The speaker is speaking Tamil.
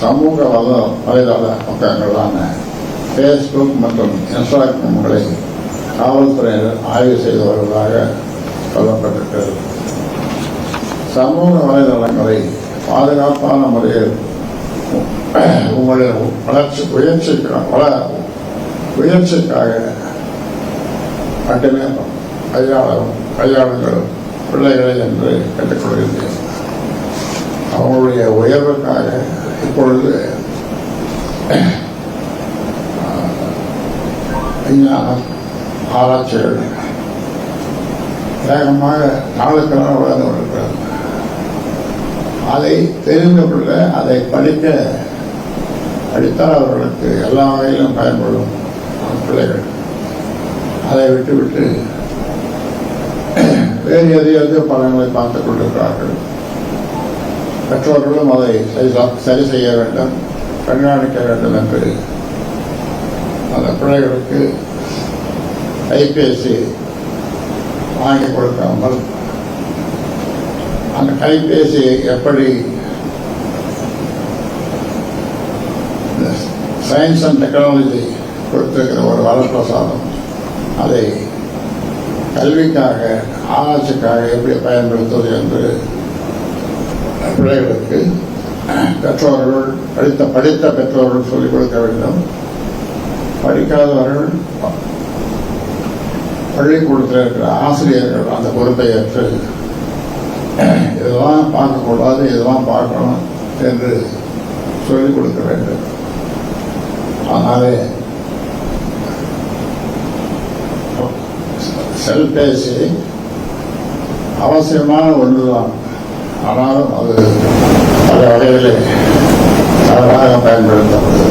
சமூக வல வலைதள பக்கங்களான ஃபேஸ்புக் மற்றும் இன்ஸ்டாகிராம்களை காவல்துறையினர் ஆய்வு செய்து வருவதாக சொல்லப்பட்டிருக்கிறது. சமூக வலைதளங்களை பாதுகாப்பான முறையில் உங்களுடைய வளர்ச்சி உயர்ச்சிக்காக வள உயர்ச்சிக்காக மட்டுமே கையாளும் கையாளுங்கள் பிள்ளைகளை என்று கேட்டுக்கொள்கின்றேன். அவங்களுடைய உயர்வுக்காக இப்பொழுது விஞ்ஞானம் ஆராய்ச்சிகள். வேகமாக நாளுக்கு நாள் வளர்ந்து கொண்டிருக்கிறது அதை தெரிந்து கொள்ள அதை படிக்க படித்தால் அவர்களுக்கு எல்லா வகையிலும் பயன்படும் பிள்ளைகள். அதை விட்டுவிட்டு வேறு எதையாவது படங்களை பார்த்துக் கொண்டிருக்கிறார்கள். பெற்றோர்களும் அதை சரி- சரி செய்ய வேண்டும் கண்காணிக்க வேண்டும் என்று. அந்த பிள்ளைகளுக்கு கைபேசி வாங்கி கொடுக்காமல் அந்த கைபேசி எப்படி சயின்ஸ் அண்ட் டெக்னாலஜி கொடுத்திருக்கிற ஒரு வரப்பிரசாதம் அதை கல்விக்காக ஆராய்ச்சிக்காக எப்படி பயன்படுத்துவது என்று பிள்ளைகளுக்கு பெற்றோர்கள் படித்த படித்த பெற்றோர்கள் சொல்லிக் கொடுக்க வேண்டும். படிக்காதவர்கள் பள்ளிக்கூடத்தில் இருக்கிற ஆசிரியர்கள் அந்த பொறுப்பை ஏற்று இதெல்லாம் பார்க்கக்கூடாது இதெல்லாம் பார்க்கணும் என்று சொல்லிக் கொடுக்க வேண்டும். அதனாலே செல்பேசி அவசியமான ஒன்றுதான். ஆனாலும் அது பல வகையிலே தவறாக பயன்படுத்தப்படுகிறது